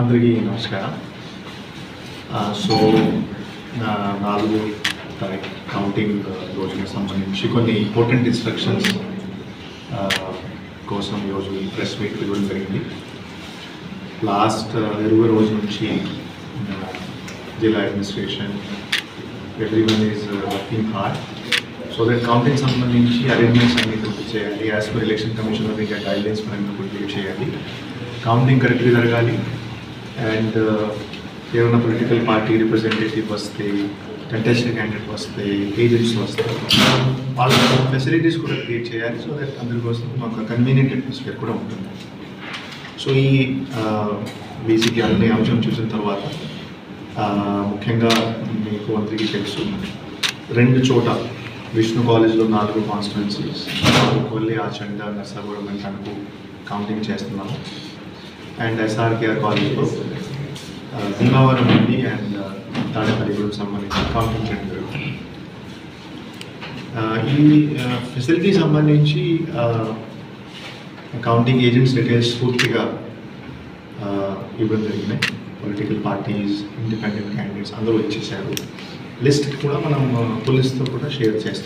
అందరికీ నమస్కారం. సో నాలుగు కౌంటింగ్ రోజుకి సంబంధించి కొన్ని ఇంపార్టెంట్ ఇన్స్ట్రక్షన్స్ కోసం ఈరోజు ఈ ప్రెస్ మీట్ ఇవ్వడం జరిగింది. లాస్ట్ ఇరవై రోజు నుంచి జిల్లా administration every one is working hard so that counting సంబంధించి అరేంజ్మెంట్స్ అన్ని పూర్తి చేయాలి. As per election commission of India guidelines మనం పూర్తి చేయాలి. కౌంటింగ్ కరెక్ట్గా జరగాలి. అండ్ ఏమైనా పొలిటికల్ పార్టీ రిప్రజెంటేటివ్ వస్తే కంటెస్టెడ్ క్యాండిడేట్ వస్తే ఏజెంట్స్ వస్తే వాళ్ళ ఫెసిలిటీస్ కూడా క్రియేట్ చేయాలి. సో దట్ అందరి కోసం ఒక కన్వీనియంట్ అట్మాస్ఫియర్ కూడా ఉంటుంది. సో ఈ uh, బేసిక్ అన్ని అంశం చూసిన తర్వాత uh, ముఖ్యంగా మీకు అందరికీ తెలుసు రెండు చోట విష్ణు కాలేజ్లో నాలుగు constituencies Kolli Achanta Narsapuram and Tanuku counting చేస్తున్నాము అండ్ ఎస్ఆర్కేఆర్ కాలేజ్లో ఆ, భీమవరం నుండి అండ్ తాడేపల్లిగూడెం సంబంధించి కౌంటింగ్ చేయడం జరుగుతుంది. ఈ ఫెసిలిటీ సంబంధించి కౌంటింగ్ ఏజెంట్స్ డీటెయిల్స్ పూర్తిగా ఇవ్వడం జరిగినాయి పొలిటికల్ పార్టీస్ ఇండిపెండెంట్ క్యాండిడేట్స్ అందరూ ఇచ్చేసారు లిస్ట్ కూడా మనం పోలీస్తో కూడా షేర్ చేస్తాం